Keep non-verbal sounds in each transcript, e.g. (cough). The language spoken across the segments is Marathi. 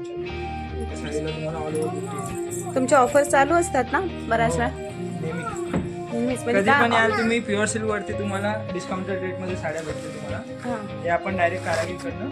आमच्या तुमच्या ऑफर चालू असतात ना बऱ्याच वेळा म्हणजे पण तुम्ही प्युअर सिल्क वरती तुम्हाला डिस्काउंटेड रेटमध्ये साड्या भेटतील तुम्हाला हां. आपण डायरेक्ट कारागीरकडनं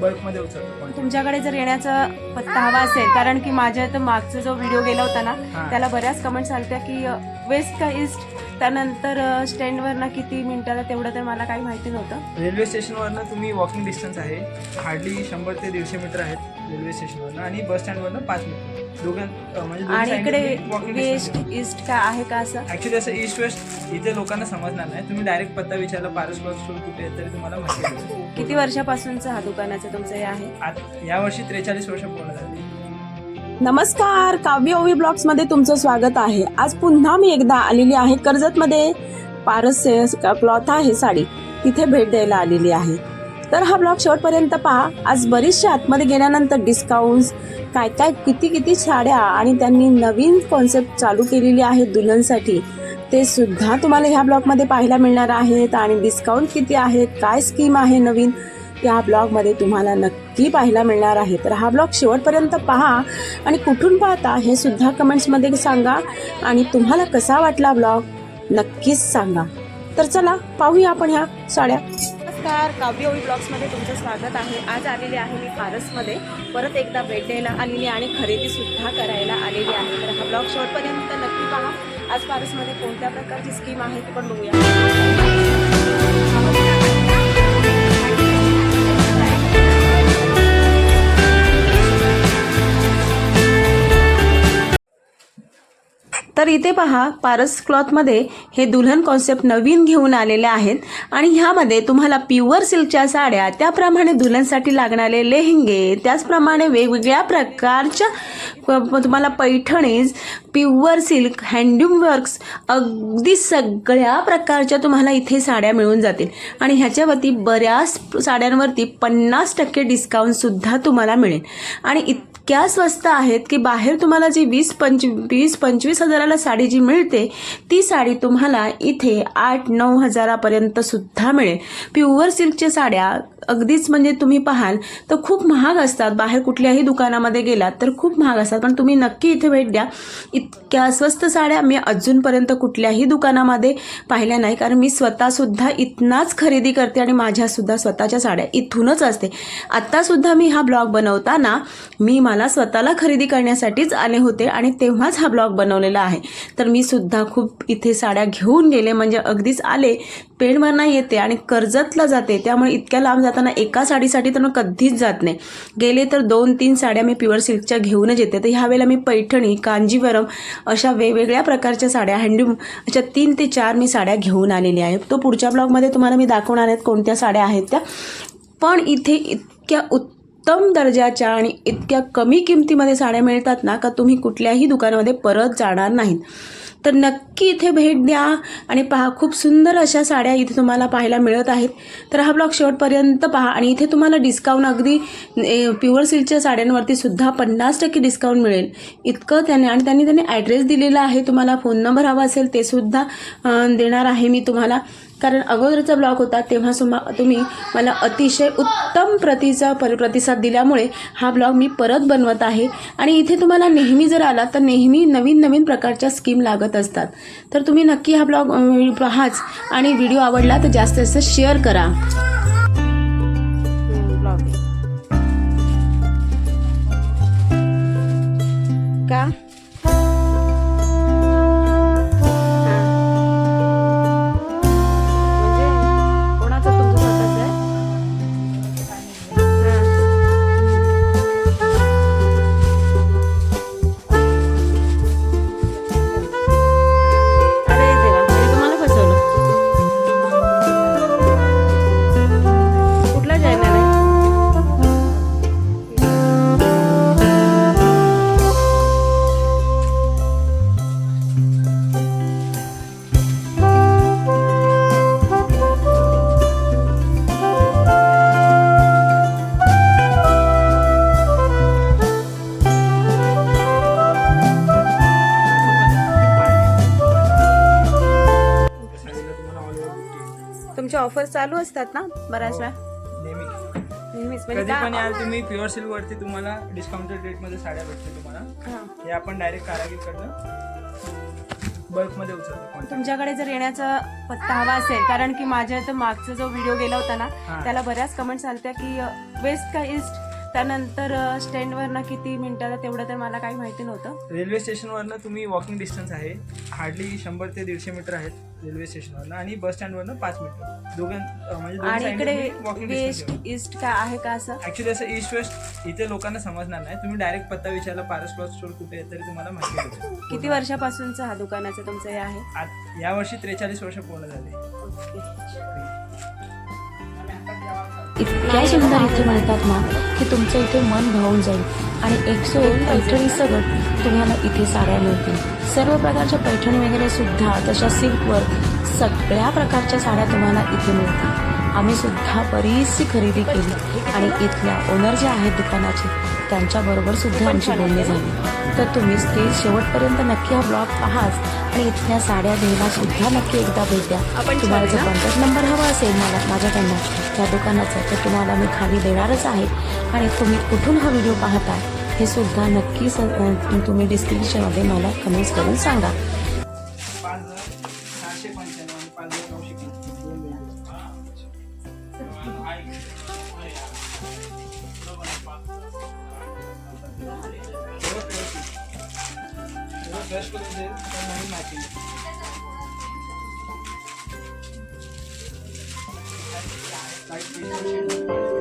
बल्कमध्ये उचलतो quantity. तुमच्याकडे जर यायचा पत्ता हवा असेल कारण की माझ्या इथं मागचा जो व्हिडिओ गेला होता ना. त्याला बऱ्याच कमेंट्स आल्या की वेस्ट का ईस्ट त्यानंतर स्टँडवर ना किती मिनिटाला तेवढं तर मला काही माहिती नव्हतं. रेल्वे स्टेशनवरनं तुम्ही वॉकिंग डिस्टन्स आहे. हार्डली शंभर ते दीडशे मीटर आहेत रेल्वे स्टेशनवरनं आणि बस स्टँडवरनं पाच मीटर. म्हणजे आणि इकडे वेस्ट. ईस्ट का आहे का असं? ऍक्च्युली असं ईस्ट वेस्ट इथे लोकांना समजणार नाही. तुम्ही डायरेक्ट पत्ता विचारला पारस बस स्टोर कुठे आहे तरी तुम्हाला माहिती. किती वर्षापासूनचं हा दुकानाचं तुमचं हे आहे? आत- यावर्षी त्रेचाळीस वर्ष पूर्ण झाली. नमस्कार काव्य ओवी ब्लॉग्समध्ये तुमचं स्वागत आहे. आज पुन्हा मी एकदा आलेली आहे कर्जत मध्ये पारस क्लॉथ आहे साडी. तिथे भेट द्यायला आलेली आहे. तर हा ब्लॉग शेवटपर्यंत पहा. आज बरीचशा आतमध्ये गेल्यानंतर डिस्काउंट्स काय काय किती किती साड्या आणि त्यांनी नवीन कॉन्सेप्ट चालू केलेली आहे दुल्हनसाठी. ते सुद्धा तुम्हाला ह्या ब्लॉगमध्ये पाहायला मिळणार आहेत. आणि डिस्काउंट किती आहेत? काय स्कीम आहे नवीन? या ब्लॉगमध्ये तुम्हाला नक्की पाहायला मिळणार आहे. तर हा ब्लॉग शेवटपर्यंत पहा आणि कुठून पाहता हे सुद्धा कमेंट्समध्ये सांगा आणि तुम्हाला कसा वाटला ब्लॉग नक्कीच सांगा. तर चला पाहूया आपण ह्या साड्या. नमस्कार काव्य ब्लॉग्समध्ये तुमचं स्वागत आहे. आज आलेले आहे मी पारसमध्ये परत एकदा भेट द्यायला आलेली आणि खरेदीसुद्धा करायला आलेली आहे. तर हा ब्लॉग शेवटपर्यंत नक्की पहा. आज पारसमध्ये कोणत्या प्रकारची स्कीम आहे ते पण बघूया. तर इथे पहा पारस क्लॉथमध्ये हे दुल्हन कॉन्सेप्ट नवीन घेऊन आलेले आहेत. आणि ह्यामध्ये तुम्हाला प्युअर सिल्कच्या साड्या त्याप्रमाणे दुल्हनसाठी लागणारे लेहंगे त्याचप्रमाणे वेगवेगळ्या प्रकारच्या प- तुम्हाला Paithanis pure silk handloom works अगदी सगळ्या प्रकारच्या तुम्हाला इथे साड्या मिळून जातील. आणि ह्याच्यावरती बऱ्याच साड्यांवरती पन्नास टक्के डिस्काउंटसुद्धा तुम्हाला मिळेल. आणि इतक्या स्वस्त आहेत की बाहेर तुम्हाला जी वीस पंच वीस पंचवीस हजाराला साडी जी मिळते ती साडी तुम्हाला इथे आठ नऊ हजारापर्यंत सुद्धा मिळेल. प्युअर सिल्कच्या साड्या अगदीच म्हणजे तुम्ही पाहाल तर खूप महाग असतात. बाहेर कुठल्याही दुकानामध्ये गेलात तर खूप महाग असतात. पण तुम्ही नक्की इथे भेट द्या. इतक्या स्वस्त साड्या मी अजूनपर्यंत कुठल्याही दुकानामध्ये पाहिल्या नाही. कारण मी स्वतःसुद्धा इथनाच खरेदी करते आणि माझ्यासुद्धा स्वतःच्या साड्या इथूनच असते. आत्तासुद्धा मी हा ब्लॉग बनवताना मी मला मला स्वतःला खरेदी करण्यासाठीच आले होते आणि तेव्हाच हा ब्लॉग बनवलेला आहे. तर मी सुद्धा खूप इथे साड्या घेऊन गेले म्हणजे अगदीच आले पेणवरना येते आणि कर्जतला जाते. त्यामुळे इतक्या लांब जाताना एका साडीसाठी तर मग कधीच जात नाही. गेले तर दोन तीन साड्या मी प्युअर सिल्कच्या घेऊनच येते. तर ह्यावेळेला मी पैठणी कांजीवरम अशा वेगवेगळ्या प्रकारच्या साड्या हँडलूम अशा तीन ते चार मी साड्या घेऊन आलेल्या आहेत तो पुढच्या ब्लॉगमध्ये तुम्हाला मी दाखवणार आहेत कोणत्या साड्या आहेत त्या. पण इथे इतक्या उत्तम दर्जाच्या आणि इतक्या कमी किमतीमध्ये साड्या मिळतात ना का तुम्ही कुठल्याही दुकानामध्ये परत जाणार नाहीत. तर नक्की इथे भेट द्या आणि पहा खूप सुंदर अशा साड्या इथे तुम्हाला पाहायला मिळत आहेत. तर हा ब्लॉग शेवटपर्यंत पहा आणि इथे तुम्हाला डिस्काउंट अगदी प्युअर सिल्कच्या साड्यांवरती सुद्धा पन्नास टक्के डिस्काउंट मिळेल. इतकं त्याने आणि त्यांनी त्यांनी ॲड्रेस दिलेला आहे. तुम्हाला फोन नंबर हवा असेल ते सुद्धा देणार आहे मी तुम्हाला. कारण अगोदरचा ब्लॉग होता तेव्हा सुमा तुम्ही मला अतिशय उत्तम प्रतीचा पर प्रतिसाद दिल्यामुळे हा ब्लॉग मी परत बनवत आहे. आणि इथे तुम्हाला नेहमी जर आला तर नेहमी नवीन नवीन प्रकारच्या स्कीम लागत असतात. तर तुम्ही नक्की हा ब्लॉग पहाच आणि व्हिडिओ आवडला तर जास्तीत जास्त शेअर करा. का? चालू असतात ना बऱ्याच वेळा नेहमी नेहमी आहेस म्हणजे कधी पण याल तुम्ही प्युअर सिल्क वरती तुम्हाला डिस्काउंटेड रेटमध्ये साड्या भेटतील तुम्हाला हा. हे आपण डायरेक्ट कारागीरकडनं बल्कमध्ये उचलतो quantity. तुमच्याकडे जर येण्याचा पत्ता हवा असेल कारण की माझ्या तर मागचा जो व्हिडिओ गेला होता ना हा. त्याला बऱ्याच कमेंट्स आलत्या की वेस्ट का ईस्ट त्यानंतर स्टँडवर ना किती मिनिटाला तेवढं तर मला काही माहिती नव्हतं. रेल्वे स्टेशनवरनं तुम्ही वॉकिंग डिस्टन्स आहे. हार्डली शंभर ते दीडशे मीटर आहेत रेल्वे स्टेशनवरनं आणि बस स्टँडवरनं पाच मीटर दोघां म्हणजे आणि इकडे वेस्ट. ईस्ट का आहे का असं? ऍक्च्युली असं ईस्ट वेस्ट इथे लोकांना समजणार नाही. तुम्ही डायरेक्ट पत्ता विचारला पारस क्लॉथ स्टोर कुठे आहे तरी तुम्हाला माहिती (laughs) किती वर्षापासूनचं हा दुकानाचं तुमचं हे आहे? आत- यावर्षी त्रेचाळीस वर्ष पूर्ण झाले. इतक्या सुंदर इथे म्हणतात ना की तुमचं इथे मन भावून जाईल. आणि एकशे एक पैठणी सगळं तुम्हाला इथे साड्या मिळतील. सर्व प्रकारच्या पैठणी वगैरे सुद्धा तशा सिल्कवर सगळ्या प्रकारच्या साड्या तुम्हाला इथे मिळतील. आम्ही सुद्धा बरीचशी खरेदी केली. आणि इथल्या ओनर जे आहेत दुकानाचे त्यांच्याबरोबर सुद्धा आमची बोलणी झाली. तर तुम्ही ते शेवटपर्यंत नक्की हा ब्लॉग पाहाच आणि इथल्या साड्या घ्यायला सुद्धा नक्की एकदा भेट द्या. तुम्हाला जर? कॉन्टॅक्ट नंबर हवा असेल मला माझ्याकडनं त्या दुकानाचा तर तुम्हाला मी खाली देणारच आहे. आणि तुम्ही कुठून हा व्हिडिओ पाहता हे सुद्धा नक्की तुम्ही डिस्क्रिप्शनमध्ये मला कमेंट्स करून सांगा. सगळं व्यवस्थित. सगळं fresh करून देईल, पण नवीन matching. Light green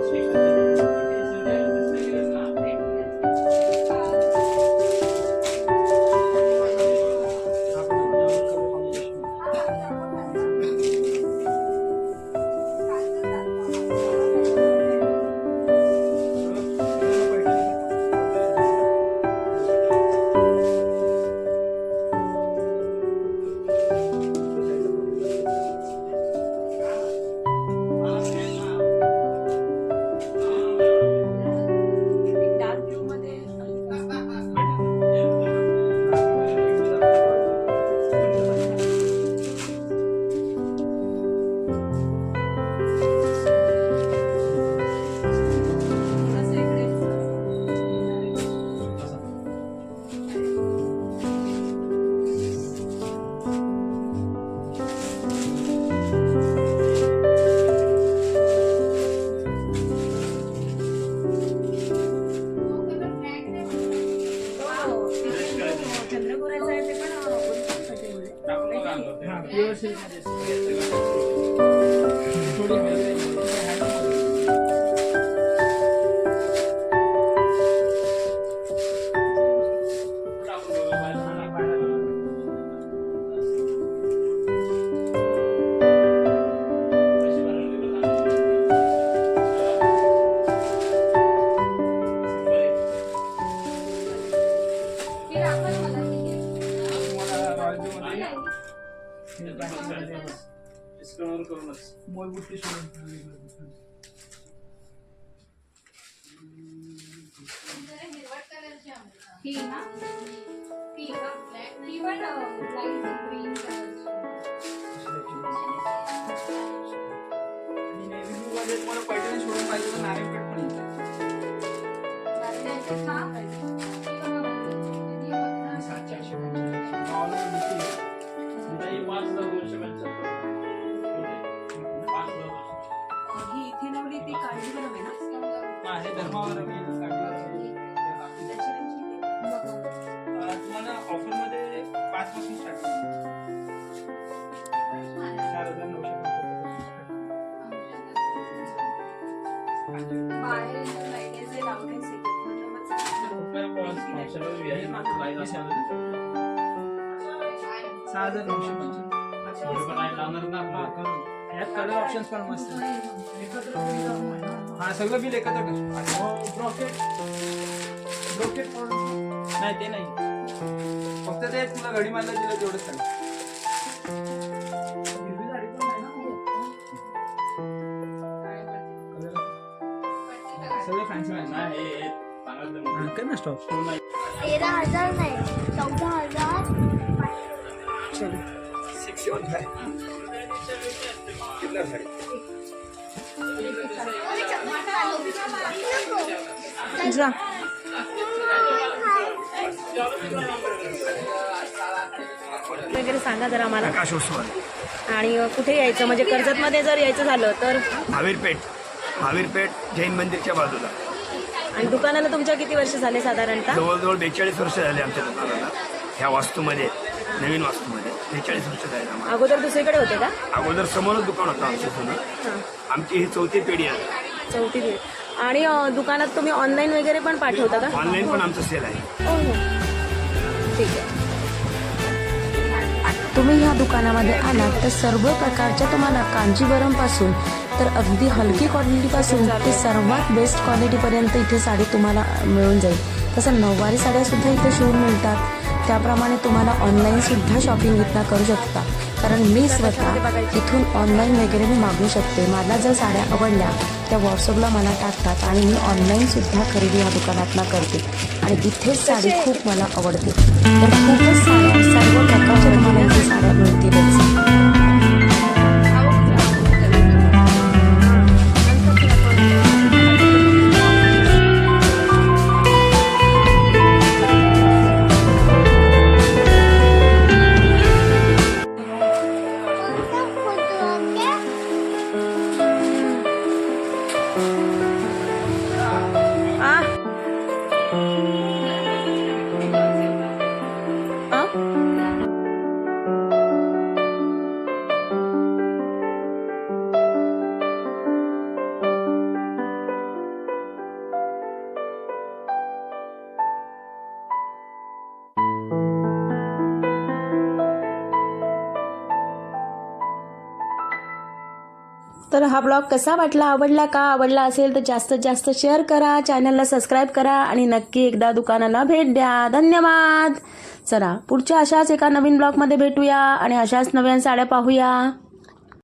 पैठणी सोडून पाहिजे तर सहा हजार नऊशे पंच्याहत्तर. यात कलर ऑप्शन पण मस्त हा सगळं बिल एकत्र ब्रॉकेट ब्रॉकेट नाही ते नाही फक्त ते तुला घडी मारला दिलं तेवढंच सांग स्टॉप तेरा हजार नाही चौदा हजार जा. वगैरे सांगा जरा आम्हाला. आणि कुठे यायचं? म्हणजे कर्जतमध्ये जर यायचं झालं तर? महावीरपेठ. महावीरपेठ जैन मंदिरच्या बाजूला. आणि दुकानाला तुमच्या किती वर्ष झाले साधारणतः? जवळजवळ बेचाळीस वर्ष झाले आमच्या दुकानाला. ह्या वास्तूमध्ये नवीन वास्तूमध्ये. बेचाळीस वर्ष झाले आम्हाला. अगोदर दुसरीकडे होते का? अगोदर समोरच दुकान होतं आमच्या जुनं. हां. आमची ही चौथी पिढी आहे. चौथी ते आणि अं, दुकानात तुम्ही ऑनलाईन वगैरे पण पाठवता का? ऑनलाईन पण आमचं सेल आहे. हो हो. ठीक आहे. तुम्ही ह्या दुकानामध्ये आलात तर सर्व प्रकारच्या तुम्हाला कांजीवरमपासून तर अगदी हलकी क्वालिटीपासून ते सर्वात बेस्ट क्वालिटीपर्यंत इथे साडी तुम्हाला मिळून जाईल. तसं नऊवारी साड्यासुद्धा इथे शिवून मिळतात. त्याप्रमाणे तुम्हाला ऑनलाईनसुद्धा शॉपिंग इथनं करू शकता. कारण मी स्वतः इथून ऑनलाईन वगैरे मी मागू शकते. मला जर साड्या आवडल्या त्या व्हॉट्सअपला मला टाकतात आणि मी ऑनलाईनसुद्धा खरेदी या दुकानातनं करते. आणि इथेच साडी खूप मला आवडते. तर खूपच साड्या सर्व प्रकारच्या तुम्हाला इथे साड्या मिळतीलच. तर हा ब्लॉग कसा वाटला? आवडला का? आवडला असेल तर जास्तीत जास्त शेअर करा चॅनलला सबस्क्राईब करा आणि नक्की एकदा दुकानाला भेट द्या. धन्यवाद! चला पुढच्या अशाच एका नवीन ब्लॉगमध्ये भेटूया आणि अशाच नव्या साड्या पाहूया.